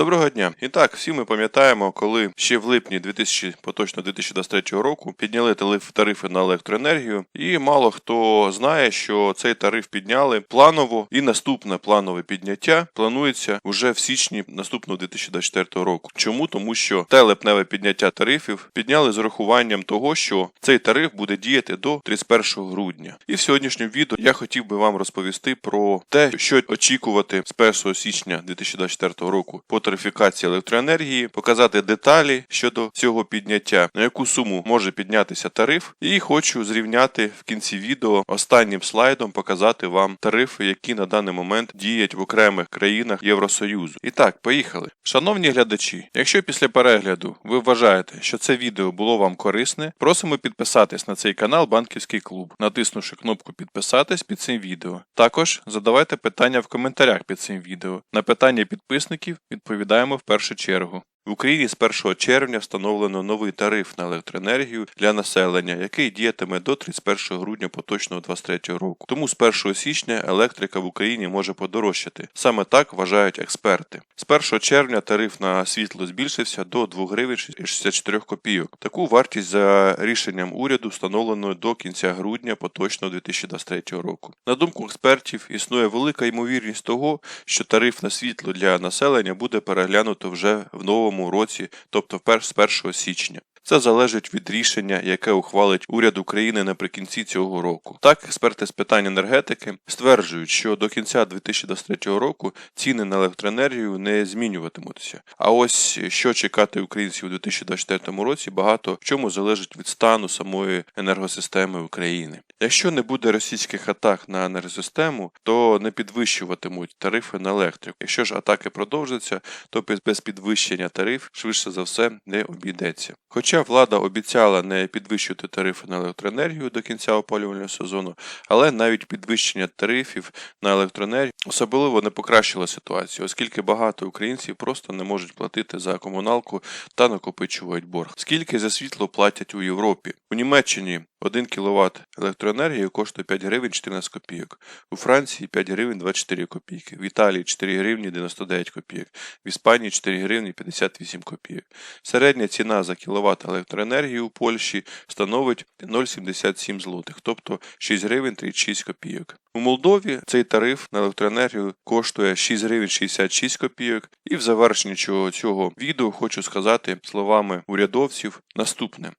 Доброго дня. І так, всі ми пам'ятаємо, коли ще в липні 2000, поточно 2023 року підняли тарифи на електроенергію, і мало хто знає, що цей тариф підняли планово, і наступне планове підняття планується вже в січні наступного 2024 року. Чому? Тому що те липневе підняття тарифів підняли з урахуванням того, що цей тариф буде діяти до 31 грудня. І в сьогоднішньому відео я хотів би вам розповісти про те, що очікувати з 1 січня 2024 року по тарифікації електроенергії, показати деталі щодо цього підняття, на яку суму може піднятися тариф, і хочу зрівняти в кінці відео останнім слайдом показати вам тарифи, які на даний момент діють в окремих країнах Євросоюзу. І так, поїхали. Шановні глядачі, якщо після перегляду ви вважаєте, що це відео було вам корисне, просимо підписатись на цей канал Банківський клуб, натиснувши кнопку підписатись під цим відео. Також задавайте питання в коментарях під цим відео. На питання підписників відповідаємо в першу чергу. В Україні з 1 червня встановлено новий тариф на електроенергію для населення, який діятиме до 31 грудня поточного 2023 року. Тому з 1 січня електрика в Україні може подорожчати. Саме так вважають експерти. З 1 червня тариф на світло збільшився до 2 гривень 64 копійок. Таку вартість за рішенням уряду встановлено до кінця грудня поточного 2023 року. На думку експертів, існує велика ймовірність того, що тариф на світло для населення буде переглянуто вже в новому році, тобто з 1 січня. Це залежить від рішення, яке ухвалить уряд України наприкінці цього року. Так, експерти з питань енергетики стверджують, що до кінця 2023 року ціни на електроенергію не змінюватимуться. А ось що чекати українців у 2024 році, багато в чому залежить від стану самої енергосистеми України. Якщо не буде російських атак на енергосистему, то не підвищуватимуть тарифи на електрику. Якщо ж атаки продовжаться, то без- підвищення тариф швидше за все не обійдеться. Хоча влада обіцяла не підвищувати тарифи на електроенергію до кінця опалювального сезону, але навіть підвищення тарифів на електроенергію особливо не покращило ситуацію, оскільки багато українців просто не можуть платити за комуналку та накопичують борг. Скільки за світло платять у Європі? У Німеччині 1 кВт електроенергії коштує 5 гривень 14 копійок, у Франції 5 гривень 24 копійки, в Італії 4 гривні 99 копійок, в Іспанії 4 гривні 58 копійок. Середня ціна за кіловат електроенергії у Польщі становить 0,77 злотих, тобто 6 гривень 36 копійок. У Молдові цей тариф на електроенергію коштує 6 гривень 66 копійок. І в завершенні цього відео хочу сказати словами урядовців наступне.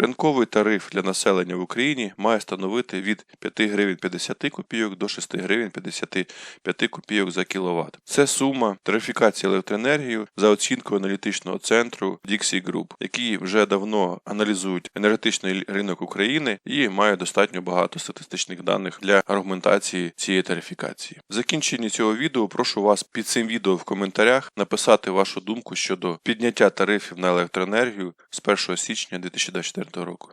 Ринковий тариф для населення в Україні має становити від 5 гривень 50 копійок до 6 гривень 55 копійок за кіловат. Це сума тарифікації електроенергії за оцінкою аналітичного центру Dixie Group, які вже давно аналізують енергетичний ринок України і мають достатньо багато статистичних даних для аргументації цієї тарифікації. В закінченні цього відео прошу вас під цим відео в коментарях написати вашу думку щодо підняття тарифів на електроенергію з 1 січня 2024 року.